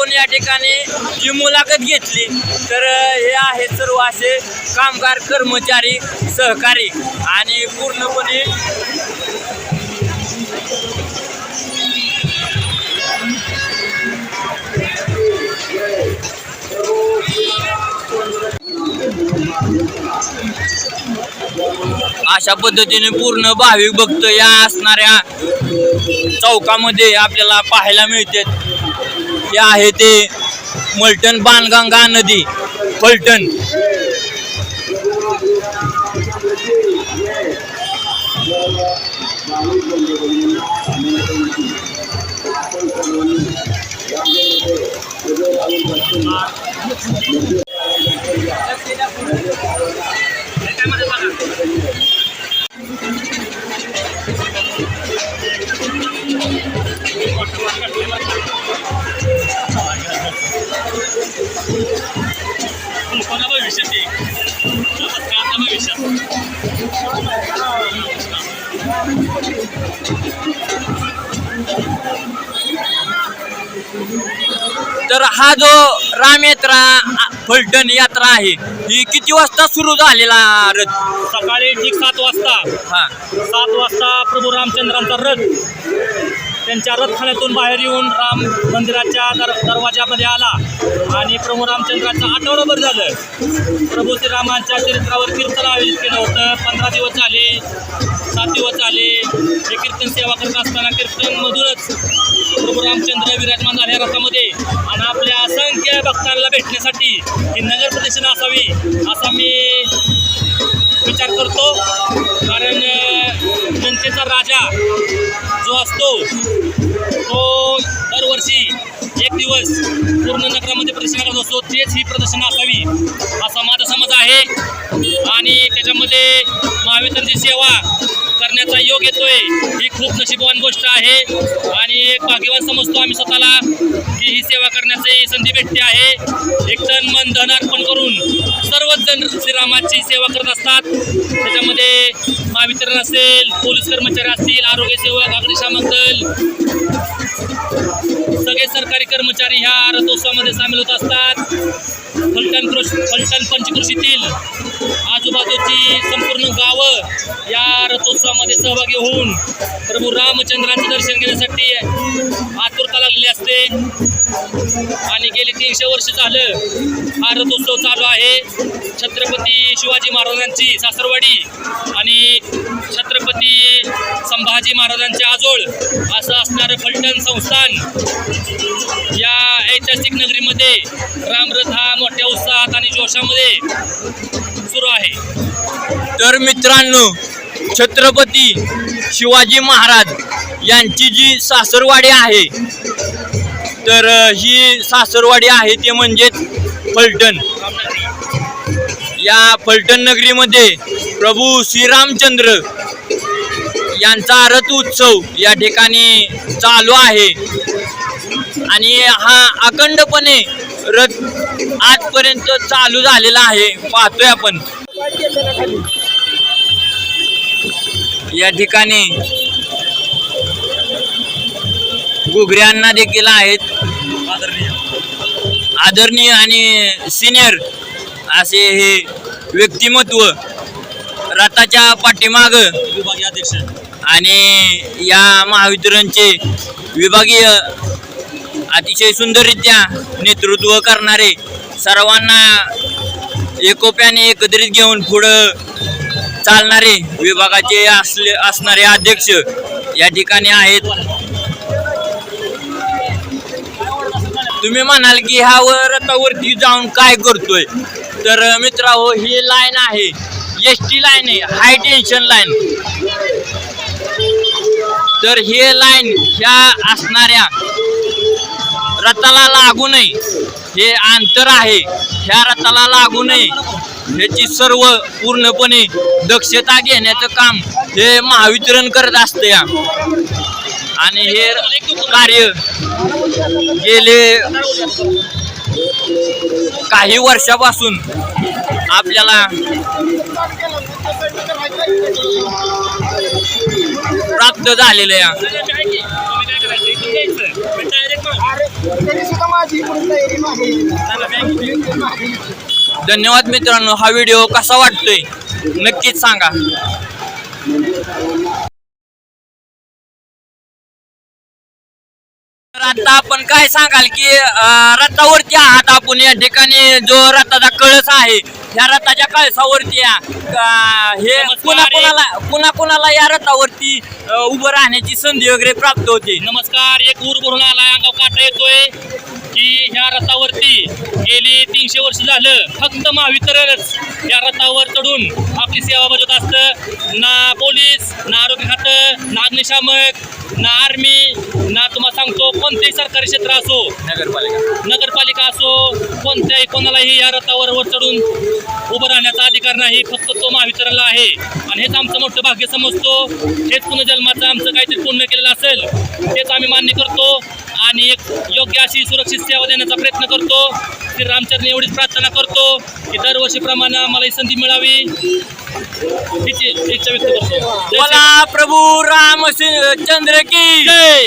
आपण या ठिकाणी जी मुलाखत घेतली तर हे आहेत सर्व असे कामगार कर्मचारी सहकारी आणि पूर्णपणे अशा पद्धतीने पूर्ण भाविक भक्त या असणाऱ्या चौकामध्ये आपल्याला पाहायला मिळते हे आहे ते मलटण बाणगंगा नदी फलटण कल्पना तर हा जो रामयात्रा फलटण यात्रा आहे. ही किती वाजता सुरू झालेला रथ? सकाळी ठीक सात वाजता. हा. सात वाजता प्रभू रामचंद्रांचा रथ. त्यांच्या रथखान्यातून बाहेर येऊन राम मंदिराच्या दर दरवाजामध्ये आला. आणि प्रभू रामचंद्राचं आठवडाभर झालं. प्रभू श्रीरामांच्या चरित्रावर कीर्तन आयोजित केलं होतं. पंधरा दिवस झाले. सात दिवस आले हे कीर्तन सेवा करत असताना कीर्तनमधूनच प्रभू रामचंद्र विराजमान झाल्या रथामध्ये. आणि आपल्या असंख्य भक्तांना भेटण्यासाठी ही नगर प्रदक्षिणा असावी असा मी विचार करतो. कारण जनतेचा राजा जो असतो तो दिवस पूर्ण नगरामध्ये प्रदर्शन करत असतो. तेच ही प्रदर्शन असावी असा माझा समज आहे. आणि त्याच्यामध्ये महावितरणची सेवा करण्याचा योग येतोय ही खूप नशीबवान गोष्ट आहे. आणि एक भाग्यवान समजतो आम्ही स्वतःला की ही सेवा करण्याची संधी भेटते आहे. एक तन मन धन अर्पण करून सर्वच जण श्रीरामाची सेवा करत असतात. त्याच्यामध्ये महावितरण असेल पोलीस कर्मचारी असतील आरोग्य सेवक अग्निशामक दल हे सरकारी कर्मचारी ह्या रथोत्सवामध्ये सामील होत असतात. फलटण कृषी फलटण पंचकृषीतील आजूबाजूची संपूर्ण गावं या रथोत्सवामध्ये सहभागी होऊन प्रभू रामचंद्रांचं दर्शन घेण्यासाठी आतुरता लागलेली असते. आणि गेली तीनशे वर्ष झालं हा रथोत्सव चालू आहे. छत्रपती शिवाजी महाराजांची सासरवाडी आणि संभाजी महाराजांचे आजोळ असं असणारं फलटण संस्थान या ऐतिहासिक नगरीमध्ये रामरथ हा मोठ्या उत्साहात आणि जोशामध्ये सुरू आहे. तर मित्रांनो छत्रपती शिवाजी महाराज यांची जी सासरवाडी आहे तर ही सासरवाडी आहे ते म्हणजेच फलटण. या फलटण नगरीमध्ये प्रभू श्रीरामचंद्र यांचा रथ उत्सव या ठिकाणी चालू आहे. आणि हा अखंडपणे रथ आजपर्यंत चालू झालेला आहे. पाहतोय आपण. या ठिकाणी घुगऱ्यांना देखील आहेत. आदरणीय आणि सिनियर असे हे व्यक्तिमत्व रथाच्या पाठीमाग विभागीय अध्यक्ष आणि या महावितरणचे विभागीय अतिशय सुंदररित्या नेतृत्व करणारे सर्वांना एकोप्याने एकत्रित घेऊन पुढं चालणारे विभागाचे असले असणारे अध्यक्ष या ठिकाणी आहेत. तुम्ही म्हणाल की ह्यावर रथावरती जाऊन काय करतोय? तर मित्रा हो ही लाईन आहे. एस टी लाईन आहे. हाय टेन्शन लाईन तर हे लाईन ह्या असणाऱ्या रथाला लागू नये. हे अंतर आहे. ह्या रथाला लागू नये. ह्याची सर्व पूर्णपणे दक्षता घेण्याचं काम हे महावितरण करत असतं. या आणि हे कार्य गेले काही वर्षापासून आपल्याला प्राप्त झालेलं आहे धन्यवाद मित्रांनो हा व्हिडिओ कसा वाटतोय? नक्कीच सांगा. तर आता आपण काय सांगाल की अं, रथावरती आहात आपण या ठिकाणी जो रथाचा कळस आहे या रथाच्या कळसावरती. अं, हे. कुणा कुणाला कुणा कुणाला या रथावरती अं, उभं राहण्याची संधी वगैरे प्राप्त होते नमस्कार एक ऊर भरून आलाय अंगाव काटा येतोय की ह्या रथावरती गेली तीनशे वर्ष झालं फक्त महावितरणच. या रथावर चढून आपली सेवा बजावत असतं. ना पोलीस ना आरोग्य खातं ना अग्निशामक ना आर्मी ना तुम्हाला सांगतो कोणतेही सरकारी क्षेत्र असो नगरपालिका. नगरपालिका असो कोणत्याही कोणालाही या रथावर वर चढून उभं राहण्याचा अधिकार नाही फक्त तो महावितरणला आहे. आणि हेच आमचं मोठं भाग्य समजतो. हेच पुनर्जन्माचं आमचं काहीतरी पुण्य केलेलं असेल तेच आम्ही मान्य करतो. आणि एक योग्य अशी सुरक्षित सेवा देण्याचा प्रयत्न करतो. श्री रामचरण एवढीच प्रार्थना करतो की दरवर्षीप्रमाणे आम्हाला ही संधी मिळावी. हिची इच्छा व्यक्त करतो. बोला प्रभू राम चंद्र की जय.